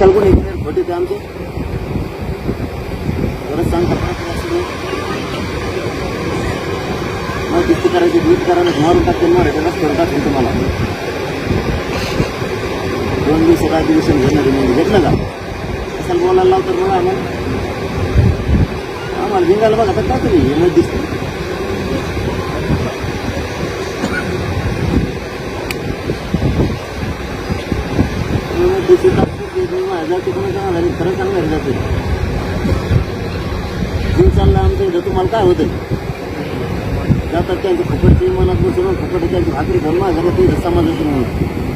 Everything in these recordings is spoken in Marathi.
कशाला कोणी खोटे ते आमचे. परत सांगतात ना तुला मग किती करायची दूध करायला मारून टाकते मराठी रस्त्यावर टाकते तुम्हाला. दोन दिवसात अधिवेशन घेणार आहे म्हणून घेतलं का? कशाला बोलायला लावतात मला आम्हाला आम्हाला जिंकायला बघा तर काय तुम्ही हे दिसते. Thank you. जाती कोणाच्या नादाने खरं चांगलं जाते जीव चालला आमच्या इथं तुम्हाला काय होतं जातात त्यांची फुकटची मनात बसून फुकट त्यांची भाकरी घालून माझ्या ते इथं समाजाची म्हणून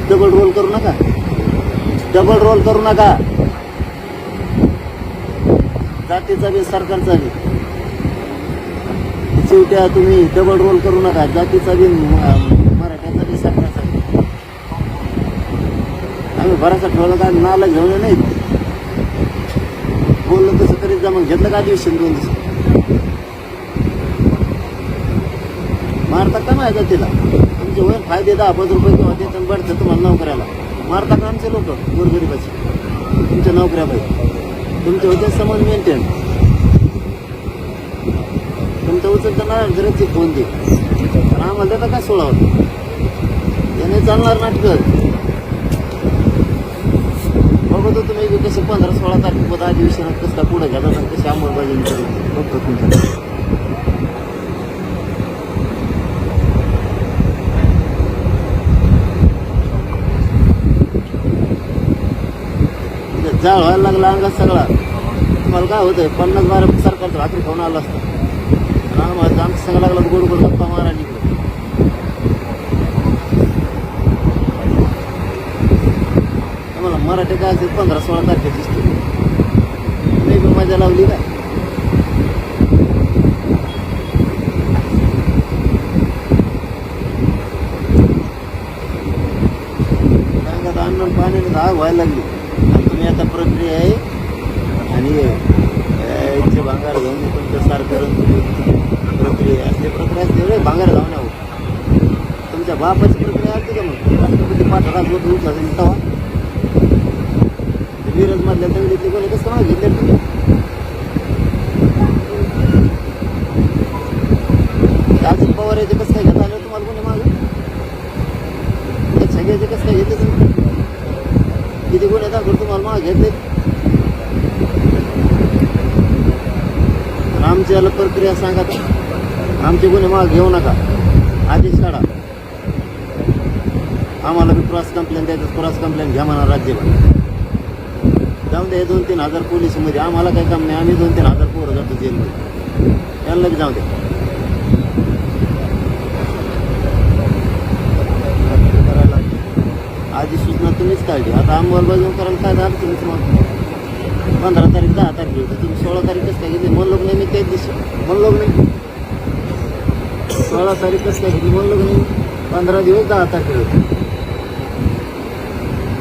डबल रोल करू नका. डबल रोल करू नका. जातीचा बी सरकारचा बी. शेवट्या तुम्ही डबल रोल करू नका. जातीचा बी म- मराठ्याचा बी सरकारचा बी आम्ही भरासा ठेवला का नाला घेऊन नाही बोललं तसं तरी जा मग. घेतलं का दिवशी दोन दिवस? मारता का नाही जातीला तुमचे वय फायदे दहा पाच रुपये किंवा ते बढतं तुम्हाला नोकऱ्याला. मारता का आमचे लोक? गोरगरीबाचे. तुमच्या नोकऱ्या पाहिजे तुमचे होते समज मेंटेन तुमचं उचलताना ना फोन दे. आम्हाला त्याचा काय सोळा होता याने चालणार नाटकं. बघतो तुम्ही की कसे पंधरा सोळा तारखेपर्यंत अधिवेशनात कसं काय पुढे घेतात आणि कशी अंमलबजावणी करतात बघतो तुमचं. जाळ व्हायला लागला अंगात सगळा. तुम्हाला काय होतंय? पन्नास बारा सरकारचं भाकरी खाऊन आलं असतं. आम्हाला आमचं सगळं लागलं गोड गोड गप्पा मारा निघलो आम्हाला मराठी का असेल पंधरा सोळा तारखेची दिसते मी पण मजा लावली काय सांगत अन्न पाण्याने धाग व्हायला लागली. तुम्ही आता प्रक्रिया आहे. आणि याचे भांगार घेऊन तुमच्या सारखं प्रक्रिया असते प्रक्रिया असते रे भांगार जाऊन यावं. तुमच्या बापाची प्रक्रिया असते का मग? राष्ट्रपती पाठवा होत उठला तेव्हा कोणी कसं घेतले तुम्ही अजित पवार याचे कसं काय घेता आलं तुम्हाला कोणी मागं? त्या सगळ्याचे कसं काय घेते तुम्ही? किती गुन्हे दाखल तुम्हाला माग घेतले? आमची याला प्रक्रिया सांगा आमचे गुन्हे माग घेऊ नका. आधीच काढा. आम्हाला बी क्रॉस कंप्लेंट द्यायचं. क्रॉस कंप्लेंट घ्या म्हणा राज्यभर. जाऊन द्या दोन तीन हजार पोलीसमध्ये. आम्हाला काही काम नाही. आम्ही दोन तीन हजार पोरं जातो जेलमध्ये. त्यांना बी जाऊ द्या करायला आधी सूचना तुम्हीच काढली. आता अंमलबजावणी करायला काय झालं तुम्ही तुम्हाला पंधरा तारीख दहा तारीख होती. तुम्ही सोळा तारीख काय घेतली? मन नाही मी तेच दिवशी. मन नाही. सोळा तारीख काय घेतली? मन नाही. पंधरा दिवस दहा तारखेला होते.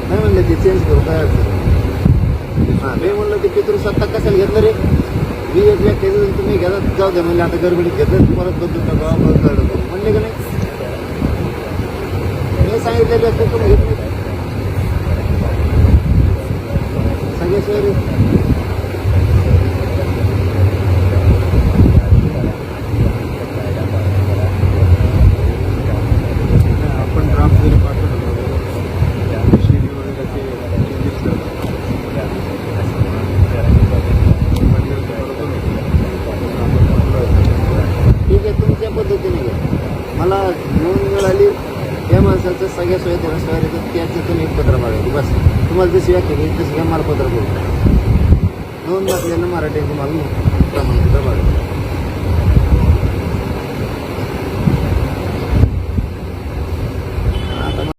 नाही म्हणलं ते चेंज करू काय अडचण? मी म्हणलं ते पितृसत्ता कशाला घेतलं रे? मी एक व्यक्ती घेतलं तुम्ही घेतात. जाऊ द्या म्हणजे आता गरबडीत घेतलं परत बदलून टाका परत म्हणले का नाही? मी सांगितलं व्यक्ती तुम्ही घेत नाही सगळे शहर आपण ड्राफ्ट जरी पाठवलं शेती वगैरे ते changes करतात. म्हटलं तर बरोबर आहे. आपण म्हटलं, ठीक आहे तुमच्या पद्धतीने घ्या मला आली. या माणसाचं सगळ्या सोयी त्याला सोय येतात त्याचं तुम्ही एक पत्र बस. तुम्हाला जशी व्याख्या केली तशी घ्या मला पत्र बोलतो दोन नसलेलं मराठी तुम्हाला प्रमाणपत्र मागायचं